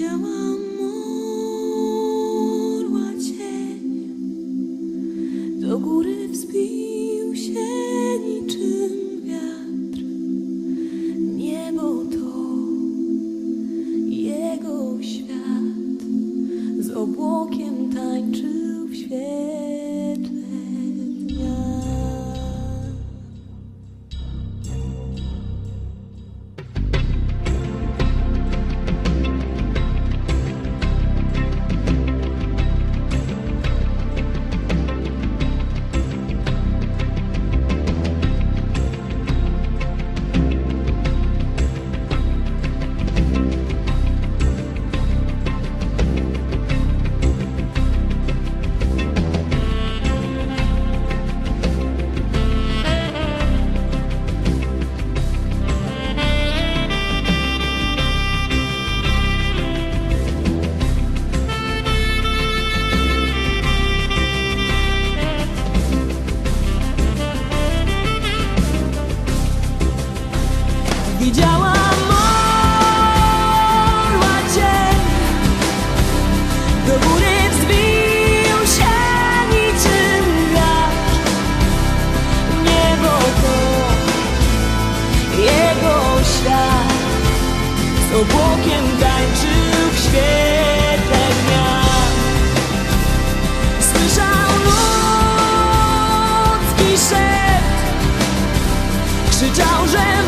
widziałam orła cień, do góry wzbił się niczym wiatr. Niebo to jego świat z obłokiem. Widziałam orła cień. Do góry wzbił się niczym wiatr. Niebo to jego świat. Z obłokiem tańczył w świetle gwiazd Słyszał nocki szept Krzyczał, że